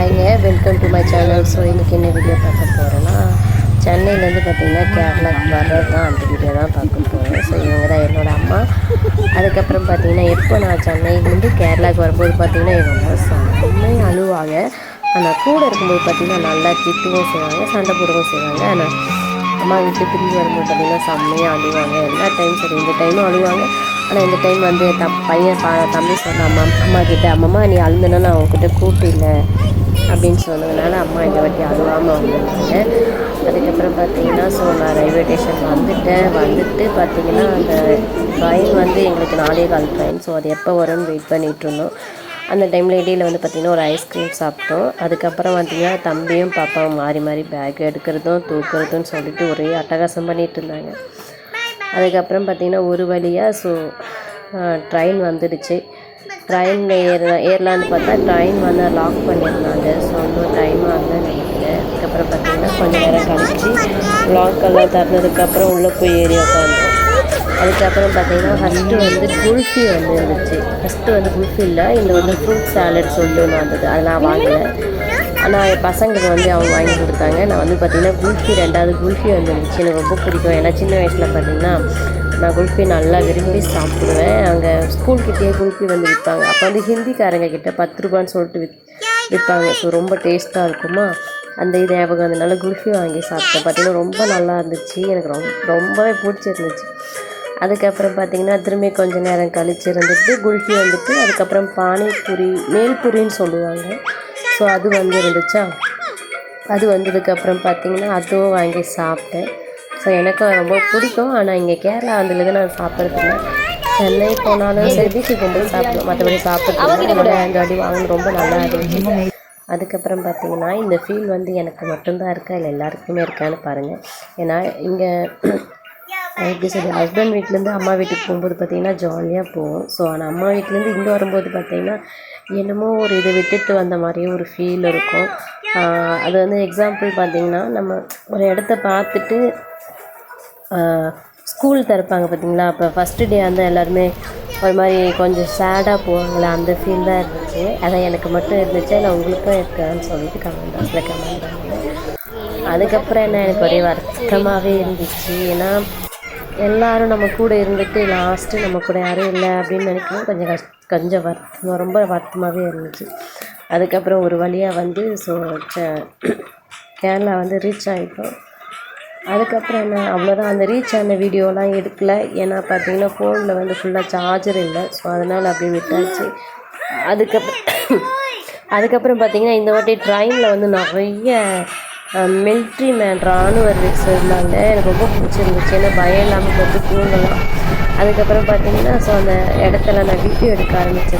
ஹாய்ங்க welcome to my channel so இன்றைக்கி என்ன video பார்க்க போகிறேன்னா சென்னையிலேருந்து பார்த்தீங்கன்னா கேரளாக்கு வர்றது தான் அந்த வீடியோ தான் பார்க்க போகிறேன் ஸோ இவங்க தான் என்னோடய அம்மா. அதுக்கப்புறம் பார்த்தீங்கன்னா எப்போ நான் சென்னையிலேருந்து கேரளாவுக்கு வரும்போது பார்த்தீங்கன்னா இவங்க அம்மா செம்மையாக அழுவாங்க. ஆனால் கூட இருக்கும்போது பார்த்திங்கன்னா நல்லா திட்டவும் செய்வாங்க சண்டை போடவும் செய்வாங்க. ஆனால் அம்மா வீட்டுக்கு திரும்பி வரும்போது பார்த்திங்கன்னா செம்மையாக அழுவாங்க. எல்லா டைம் சரி இந்த டைமும் அழுவாங்க. ஆனால் இந்த டைம் வந்து த பையன் பா தம்பி சொன்ன அம்மா அம்மா கிட்ட அம்மா நீ அழுந்தனா நான் அவங்ககிட்ட கூட்டு இல்லை அப்படின்னு சொன்னதுனால அம்மா இந்த வாட்டி அழுவாமல் வந்துருந்தாங்க. அதுக்கப்புறம் பார்த்தீங்கன்னா ஸோ நான் ரயில்வே ஸ்டேஷன் வந்துட்டேன். வந்துட்டு பார்த்தீங்கன்னா அந்த ட்ரெயின் வந்து எங்களுக்கு நாலே கால் ட்ரெயின் ஸோ அது எப்போ வரும்னு வெயிட் பண்ணிகிட்டு இருந்தோம். அந்த டைமில் இடையில் வந்து பார்த்திங்கன்னா ஒரு ஐஸ்கிரீம் சாப்பிட்டோம். அதுக்கப்புறம் பார்த்திங்கன்னா தம்பியும் பாப்பாவும் மாறி மாறி பேக் எடுக்கிறதும் தூக்குறதும் சொல்லிட்டு ஒரே அட்டகாசம் பண்ணிகிட்டு இருந்தாங்க. அதுக்கப்புறம் பார்த்திங்கன்னா ஒரு வழியாக ஸோ ட்ரெயின் வந்துடுச்சு. ட்ரெயினில் ஏற ஏறலான்னு பார்த்தா ட்ரெயின் வந்து லாக் பண்ணியிருந்தாங்க ஸோ இன்னும் டைம் ஆகுதுன்னு நினைக்கிறேன். அதுக்கப்புறம் பார்த்திங்கன்னா கொஞ்சம் நேரம் கழிச்சு லாக் எல்லாம் திறந்ததுக்கப்புறம் உள்ளே போய் ஏறி உட்காந்தோம் அதுக்கப்புறம் பார்த்தீங்கன்னா ஃபஸ்ட்டு வந்து குல்ஃபி வந்து இருந்துச்சு. ஃபஸ்ட்டு வந்து குல்ஃபி இல்லை இந்த வந்து ஃப்ரூட் சாலட் சொல்லி ஒன்று வந்தது. அதை நான் வாங்கலை. ஆனால் என் பசங்களுக்கு வந்து அவங்க வாங்கி கொடுத்தாங்க. நான் வந்து பார்த்திங்கன்னா குல்ஃபி ரெண்டாவது குல்ஃபி வந்துருந்துச்சு எனக்கு ரொம்ப பிடிக்கும். ஏன்னா சின்ன வயசில் பார்த்திங்கன்னா நான் குல்ஃபி நல்லா விரும்பி சாப்பிடுவேன். அங்கே ஸ்கூல்கிட்டேயே குல்ஃபி வந்து விற்பாங்க அப்போ வந்து ஹிந்திக்காரங்க கிட்டே பத்து ரூபான்னு சொல்லிட்டு வித் விற்பாங்க ஸோ ரொம்ப டேஸ்ட்டாக இருக்குமா? அந்த இது ஞாபகம் அதனால குல்ஃபி வாங்கி சாப்பிட்டேன். பார்த்திங்கன்னா ரொம்ப நல்லா இருந்துச்சு. எனக்கு ரொம்ப ரொம்பவே பிடிச்சிருந்துச்சு. அதுக்கப்புறம் பார்த்திங்கன்னா திரும்பி கொஞ்சம் நேரம் கழிச்சு இருந்துட்டு குல்ஃபி வந்துட்டு அதுக்கப்புறம் பானிபூரி மேல்பூரின்னு சொல்லுவாங்க. ஸோ அது வந்து இருந்துச்சா அது வந்ததுக்கப்புறம் பார்த்திங்கன்னா அதுவும் வாங்கி சாப்பிட்டேன். ஸோ எனக்கு ரொம்ப பிடிக்கும். ஆனால் இங்கே கேரளா வந்ததுலேருந்து நான் சாப்பிட்றதில்ல. சென்னை போனாலும் சரி பீச்சுக்கு போகும்போது சாப்பிடுவோம் மற்றபடி சாப்பிட்றது அந்த அடி வாங்கணும் ரொம்ப நல்லா இருந்துச்சு. அதுக்கப்புறம் பார்த்தீங்கன்னா இந்த ஃபீல் வந்து எனக்கு மட்டும்தான் இருக்கா? இல்லை எல்லாருக்குமே இருக்கான்னு பாருங்கள் ஏன்னா இங்கே எப்படி சொல்லி ஹஸ்பண்ட் வீட்டிலேருந்து அம்மா வீட்டுக்கு போகும்போது பார்த்திங்கன்னா ஜாலியாக போவோம் ஸோ ஆனால் அம்மா வீட்டிலேருந்து இங்கே வரும்போது பார்த்திங்கன்னா என்னமோ ஒரு இதை விட்டுட்டு வந்த மாதிரியே ஒரு ஃபீல் இருக்கும். அது வந்து எக்ஸாம்பிள் பார்த்திங்கன்னா நம்ம ஒரு இடத்த பார்த்துட்டு ஸ்கூல் திறப்பாங்க பார்த்தீங்களா? அப்போ ஃபஸ்ட்டு டே வந்து எல்லாருமே ஒரு மாதிரி கொஞ்சம் சேடாக போவாங்களே அந்த ஃபீல் தான் இருந்துச்சு. அதான் எனக்கு மட்டும் இருந்துச்சு. நான் உங்களுக்கும் இருக்கான்னு சொல்லிட்டு கமெண்ட் பாக்ஸில் கமெண்ட் பண்ணுவேன் அதுக்கப்புறம் என்ன எனக்கு ஒரே வருத்தமாகவே இருந்துச்சு. ஏன்னா எல்லோரும் நம்ம கூட இருந்துட்டு லாஸ்ட்டு நம்ம கூட யாரும் இல்லை அப்படின்னு நினைக்கும் கொஞ்சம் கஷ் கொஞ்சம் வருத்தம் ரொம்ப வருத்தமாகவே இருந்துச்சு. அதுக்கப்புறம் ஒரு வழியாக வந்து ஸோ கேரளா வந்து ரீச் ஆகிட்டோம் அதுக்கப்புறம் என்ன அவ்வளோதான் அந்த ரீச் ஆன வீடியோலாம் எடுக்கல. ஏன்னா பார்த்தீங்கன்னா ஃபோனில் வந்து ஃபுல்லாக சார்ஜர் இல்லை. ஸோ அதனால் அப்படியே விட்டாச்சு. அதுக்கப்புறம் அதுக்கப்புறம் பார்த்தீங்கன்னா இந்த வாட்டி ட்ரெயினில் வந்து நிறைய மில்ட்ரி மேன் ராணுவ ரிக்ஸ் இருந்தாங்க. எனக்கு ரொம்ப பிடிச்சிருந்துச்சு. ஏன்னா பயம் இல்லாமல் வந்து தூங்கலாம். அதுக்கப்புறம் பார்த்தீங்கன்னா ஸோ அந்த இடத்துல நான் வீடியோ எடுக்க ஆரம்பித்தேன்